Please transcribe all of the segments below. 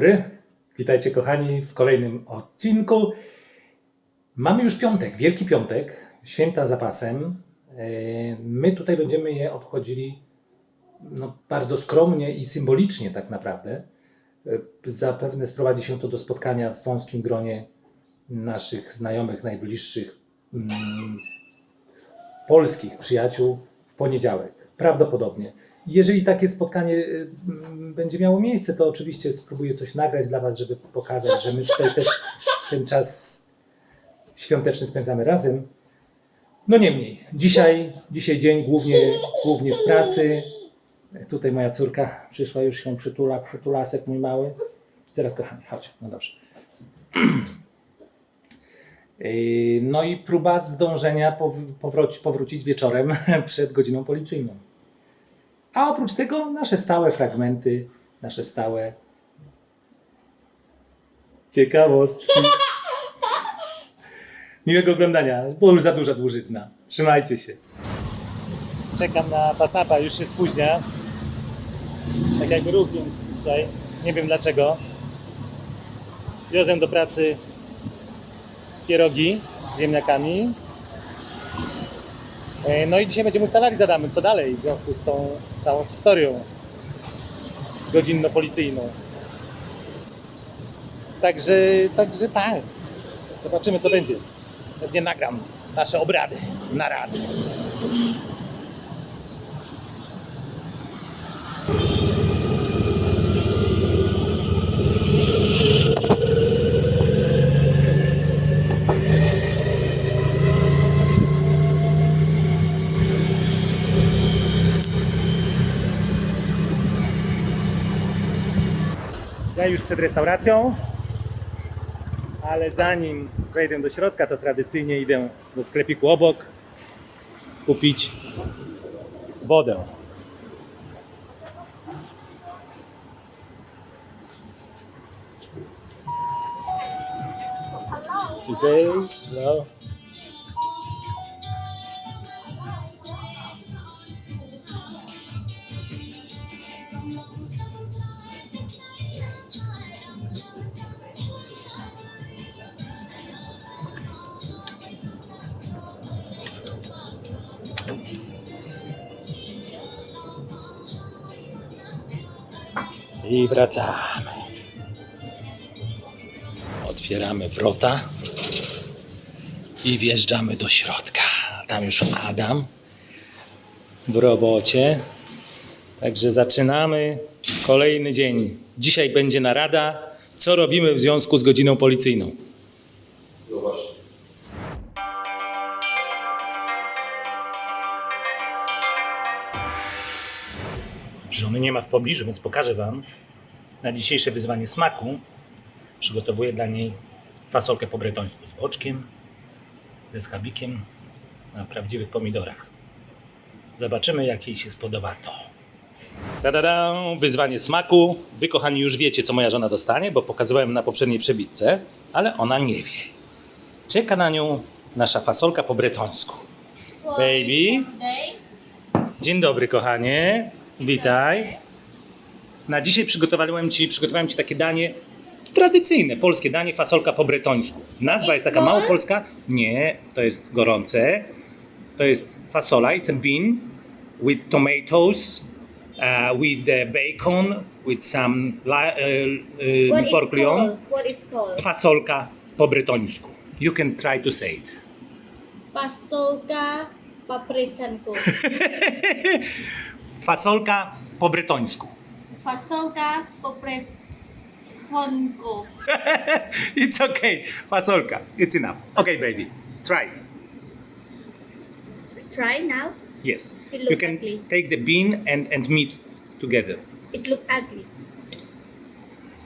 dobry. Witajcie kochani w kolejnym odcinku. Mamy już piątek, Wielki Piątek, święta za pasem. E, My tutaj będziemy je obchodzili no, bardzo skromnie i symbolicznie tak naprawdę. E, Zapewne sprowadzi się to do spotkania w wąskim gronie naszych znajomych, najbliższych mm, polskich przyjaciół w poniedziałek. Prawdopodobnie. Jeżeli takie spotkanie y, mm, będzie miało miejsce, to oczywiście spróbuję coś nagrać dla Was, żeby pokazać, że my tutaj też ten czas świąteczny spędzamy razem. No niemniej, dzisiaj, dzisiaj dzień głównie, głównie w pracy. Tutaj moja córka przyszła, już się przytula, przytulasek mój mały. Teraz kochani, chodź, no dobrze. Yy, No i próba zdążenia powrócić wieczorem przed godziną policyjną. A oprócz tego nasze stałe fragmenty, nasze stałe ciekawostki. Miłego oglądania, bo już za duża dłużyzna. Trzymajcie się. Czekam na pasapa, już się spóźnia. Tak jakby również dzisiaj. Nie wiem dlaczego. Wiozę do pracy pierogi z ziemniakami. E, No i dzisiaj będziemy ustalali zadamy, co dalej w związku z tą całą historią godzinno-policyjną. Także, także tak. Zobaczymy, co będzie. Pewnie nagram nasze obrady, narady. Już przed restauracją, ale zanim wejdę do środka, to tradycyjnie idę do sklepiku obok kupić wodę. Tuesday, hello. I wracamy. Otwieramy wrota i wjeżdżamy do środka. Tam już Adam w robocie. Także zaczynamy kolejny dzień. Dzisiaj będzie narada, co robimy w związku z godziną policyjną. Żony nie ma w pobliżu, więc pokażę Wam na dzisiejsze wyzwanie smaku. Przygotowuję dla niej fasolkę po bretońsku z boczkiem, ze schabikiem na prawdziwych pomidorach. Zobaczymy, jak jej się spodoba to. Ta-da-da! Wyzwanie smaku. Wy, kochani, już wiecie, co moja żona dostanie, bo pokazywałem na poprzedniej przebitce, ale ona nie wie. Czeka na nią nasza fasolka po bretońsku. Baby. Dzień dobry, kochanie. Witaj. Na dzisiaj przygotowałem ci, przygotowałem ci takie danie tradycyjne, polskie danie, fasolka po bretońsku. Nazwa jest taka mało polska. Nie, to jest gorące. To jest fasola, it's a bean with tomatoes, uh, with uh, bacon, with some li- uh, What uh, it's pork? What it's called? Fasolka po bretońsku. You can try to say it. Pasolka paprisanko. Fasolka po bretońsku. Fasolka po paprifonko. It's okay. Fasolka. It's enough. Okay, baby. Try. Try now. Yes. It look You can ugly. take the bean and, and meat together. It looks ugly.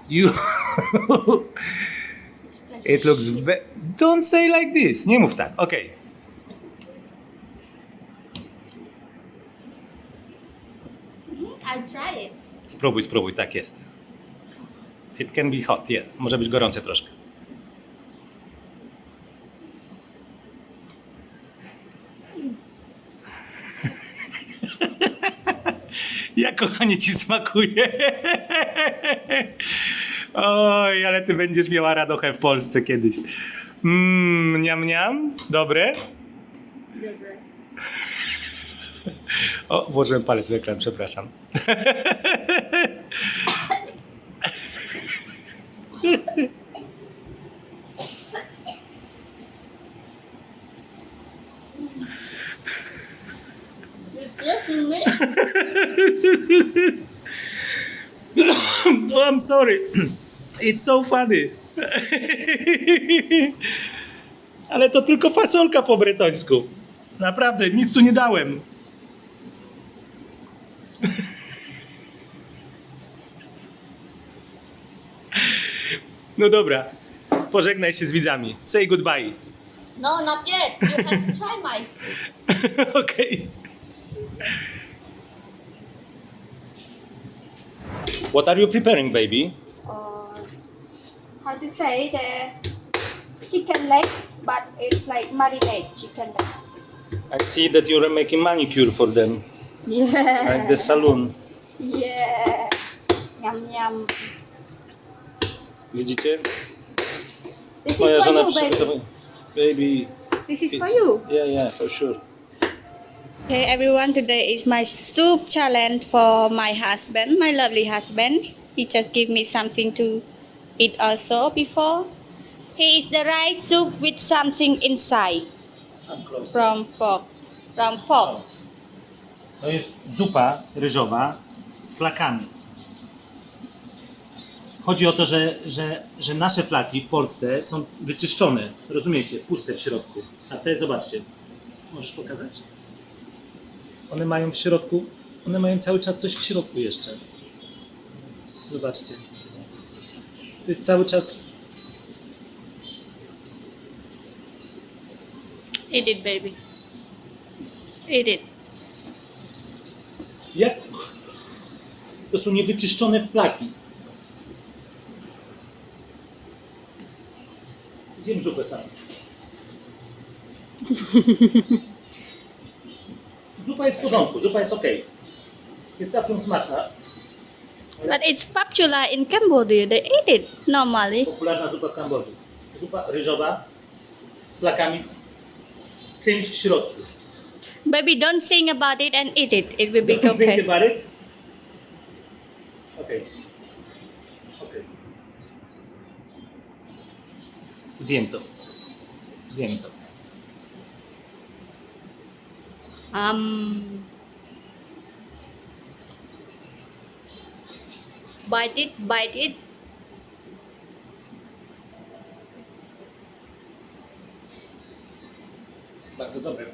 You. It's flesh. it looks. Ve- Don't say like this. Nie mów tak. Okay. I'll try it. Spróbuj, spróbuj. Tak jest. It can be hot. Yeah. Może być gorące troszkę. Jak kochanie ci smakuje? Oj, ale ty będziesz miała radochę w Polsce kiedyś. Mmm, niam, niam. Dobre? Dobra. O, włożyłem palec w ekran, przepraszam. Oh, I'm sorry. It's so funny. Ale to tylko fasolka po bretońsku. Naprawdę, nic tu nie dałem. No dobra, pożegnaj się z widzami. Say goodbye. No, not yet. You have to try my food. okay. What are you preparing, baby? Uh, how to say the chicken leg, but it's like marinade chicken leg. I see that you're making manicure for them Yeah. at the salon. Yeah. Yum yum. Widzicie? This Moja is for żona you, baby. Baby. This is for it's- you. Yeah, yeah, for sure. Hey everyone, today is my soup challenge for my husband, my lovely husband. He just give me something to eat also before. He is the rice soup with something inside from pork. From pork. To jest zupa ryżowa z flakami. Chodzi o to, że, że, że nasze flaki w Polsce są wyczyszczone, rozumiecie, puste w środku. A te, zobaczcie, możesz pokazać? One mają w środku, one mają cały czas coś w środku jeszcze. Zobaczcie. To jest cały czas Eat it, baby. Eat it. Jak? To są niewyczyszczone flaki. Zjem zupę sam. Zupa jest w porządku, zupa jest ok. Jest całkiem smaczna. But it's popular in Cambodia. They eat it normally. Popularna zupa w Kambodży. Zupa ryżowa z flakami z, z czymś w środku. Baby, don't think about it and eat it. It will be Don't think okay. about it. Okej. Okej. Zjem to. Zjem to. Um. Bite it, bite it. Bardzo dobre.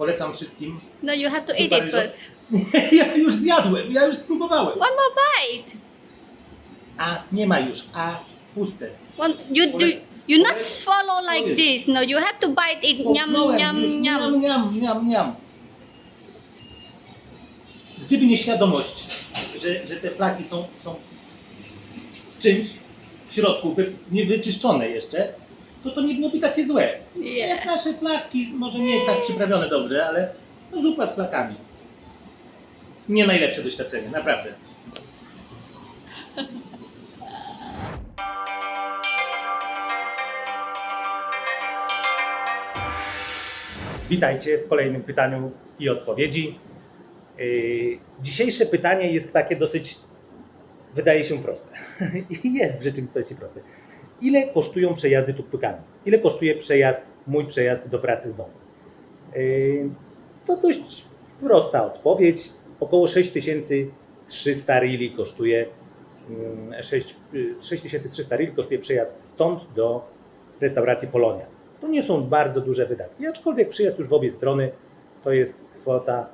Polecam wszystkim. No, you have to eat it first. ja już zjadłem, ja już spróbowałem. One more bite. A nie ma już, a puste. One, you do. You not swallow like this. No, you have to bite it. Yum, Połknąłem już. Niam, yum. niam, niam, niam. Gdyby nie świadomość, że, że te flaki są, są z czymś w środku, wy- niewyczyszczone jeszcze, to to nie byłoby takie złe. Jak Yeah. nasze flaki, może nie jest tak przyprawione dobrze, ale no zupa z flakami. Nie najlepsze doświadczenie, naprawdę. Witajcie w kolejnym pytaniu i odpowiedzi. Yy, Dzisiejsze pytanie jest takie dosyć, wydaje się proste. I jest w rzeczywistości proste. Ile kosztują przejazdy tuktukami? Ile kosztuje przejazd, mój przejazd do pracy z domu? Yy, To dość prosta odpowiedź. Około 6300 rili kosztuje mm, 6 y, 6300 rili kosztuje przejazd stąd do restauracji Polonia. To nie są bardzo duże wydatki, aczkolwiek przyjazd już w obie strony to jest kwota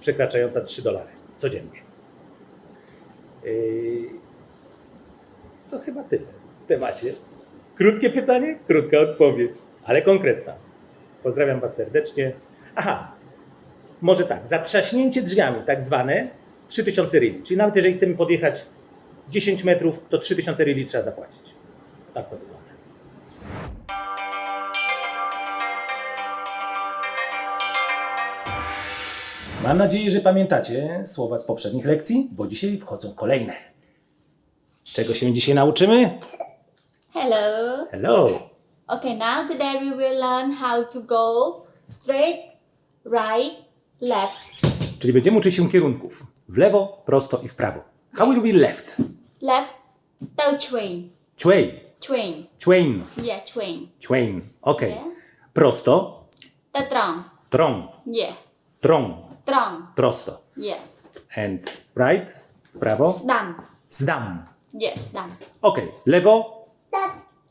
przekraczająca 3 dolary codziennie. Yy, To chyba tyle temacie. Krótkie pytanie, krótka odpowiedź, ale konkretna. Pozdrawiam Was serdecznie. Aha, może tak, za trzaśnięcie drzwiami, tak zwane, 3000 rili. Czyli nawet jeżeli chcemy podjechać 10 metrów, to 3000 rili trzeba zapłacić. Tak to wygląda. Mam nadzieję, że pamiętacie słowa z poprzednich lekcji, bo dzisiaj wchodzą kolejne. Czego się dzisiaj nauczymy? Hello. Hello! Okay, now today we will learn how to go straight, right, left. Czyli będziemy uczyć się kierunków. W lewo, prosto i w prawo. How will be left? Left, tàu train. Chuey. Train. Chuain. Yeah, train. Chuain. Ok. Yeah. Prosto. Tàu trong. Tron. Yeah. Tron. Trong. Prosto. Yeah. And right. Prawo. Sdam. Zdam. Yeah, sdam. Ok. Lewo.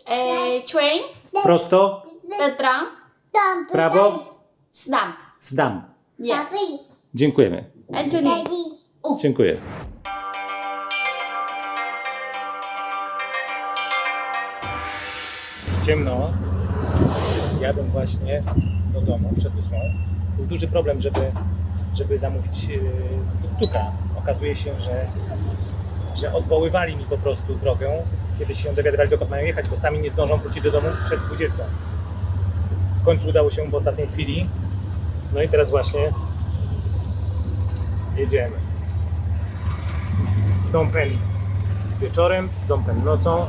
Eh, train, Prosto. trong, Prawo. sdam. Zdam. Yeah. Dziękujemy. Anthony. Dziękuję. Już ciemno. Jadę właśnie do domu przed ósmą. Był duży problem, żeby, żeby zamówić yy, tuk-tuka. Okazuje się, że, że odwoływali mi po prostu drogę, kiedy się dowiadywali, dokąd mają jechać, bo sami nie zdążą wrócić do domu przed 20. W końcu udało się w ostatniej chwili. No i teraz właśnie jedziemy. Dompen wieczorem, Dompen nocą,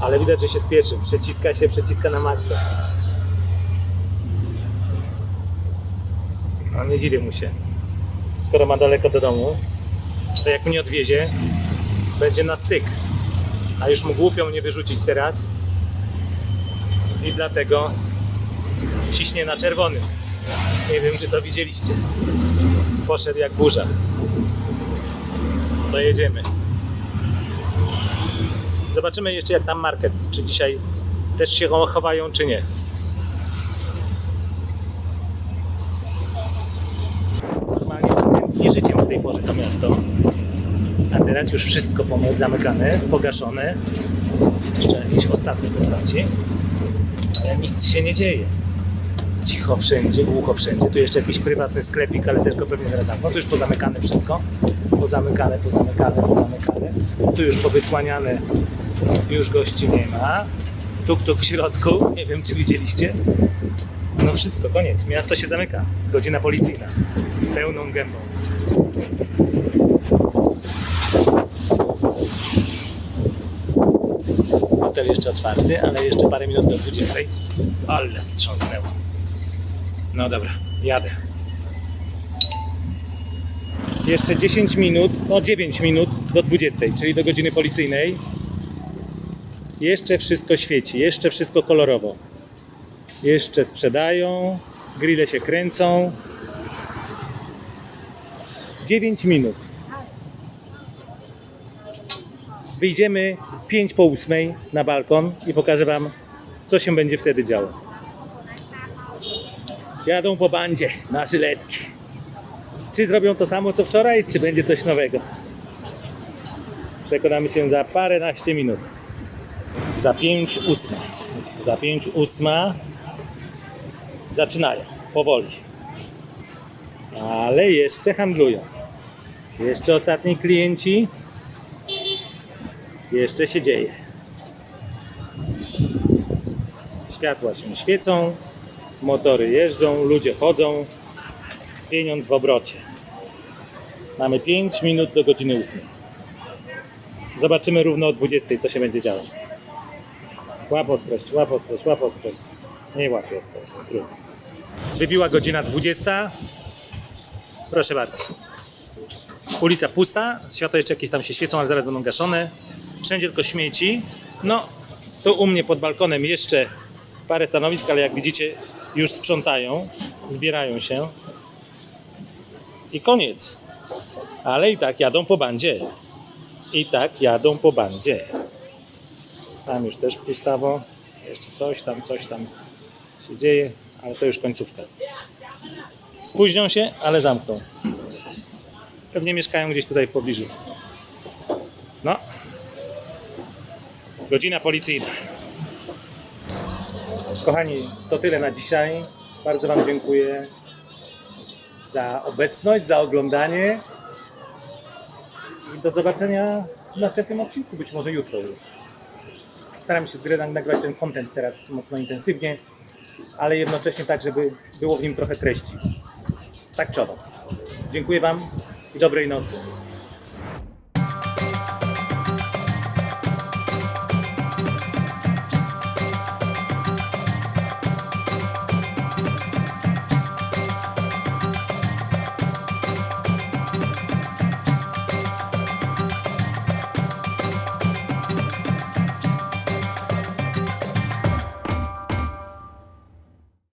ale widać, że się spieszy. Przeciska się, przeciska na maksa. No nie dziwię mu się. Skoro ma daleko do domu, to jak mnie odwiezie, będzie na styk. A już mu głupio mnie wyrzucić teraz. I dlatego ciśnie na czerwony. Nie wiem, czy to widzieliście. Poszedł jak burza. To jedziemy. Zobaczymy jeszcze jak tam market. Czy dzisiaj też się chowają, czy nie. Normalnie tętni życiem o tej porze to miasto. A teraz już wszystko ponoć zamykane, pogaszone. Jeszcze jakieś ostatnie postaci. Ale nic się nie dzieje. Cicho wszędzie, głucho wszędzie. Tu jeszcze jakiś prywatny sklepik, ale go pewnie zaraz zamkną. Tu już pozamykane wszystko. Pozamykane, pozamykane, pozamykane. Tu już powysłaniane. Już gości nie ma. Tuk tuk w środku. Nie wiem, czy widzieliście. No wszystko, koniec. Miasto się zamyka. Godzina policyjna. Pełną gębą. Hotel jeszcze otwarty, ale jeszcze parę minut do 20. Ale strząsnęło. No dobra, jadę. Jeszcze 10 minut, no 9 minut do 20, czyli do godziny policyjnej. Jeszcze wszystko świeci, jeszcze wszystko kolorowo. Jeszcze sprzedają, grille się kręcą. 9 minut. Wyjdziemy 5 po 8 na balkon i pokażę Wam, co się będzie wtedy działo. Jadą po bandzie na żyletki. Czy zrobią to samo co wczoraj, czy będzie coś nowego? Przekonamy się za paręnaście minut. Za pięć ósma. Za pięć ósma zaczynają powoli. Ale jeszcze handlują. Jeszcze ostatni klienci. Jeszcze się dzieje. Światła się świecą, motory jeżdżą, ludzie chodzą, pieniądz w obrocie. Mamy 5 minut do godziny 8. Zobaczymy równo o 20, co się będzie działo. Łap ostrość, łap ostrość, łap. Nie ostrość, trudno. Wybiła godzina 20. Proszę bardzo. Ulica pusta, światła jeszcze jakieś tam się świecą, ale zaraz będą gaszone. Wszędzie tylko śmieci. No, tu u mnie pod balkonem jeszcze parę stanowisk, ale jak widzicie już sprzątają, zbierają się. I koniec. Ale i tak jadą po bandzie. I tak jadą po bandzie. Tam już też pustawo. Jeszcze coś tam, coś tam się dzieje, ale to już końcówka. Spóźnią się, ale zamkną. Pewnie mieszkają gdzieś tutaj w pobliżu. No. Godzina policyjna. Kochani, to tyle na dzisiaj. Bardzo Wam dziękuję za obecność, za oglądanie. I do zobaczenia w następnym odcinku, być może jutro już. Staram się nagrywać ten content teraz mocno intensywnie, ale jednocześnie tak, żeby było w nim trochę treści. Tak czy owak. Dziękuję Wam i dobrej nocy.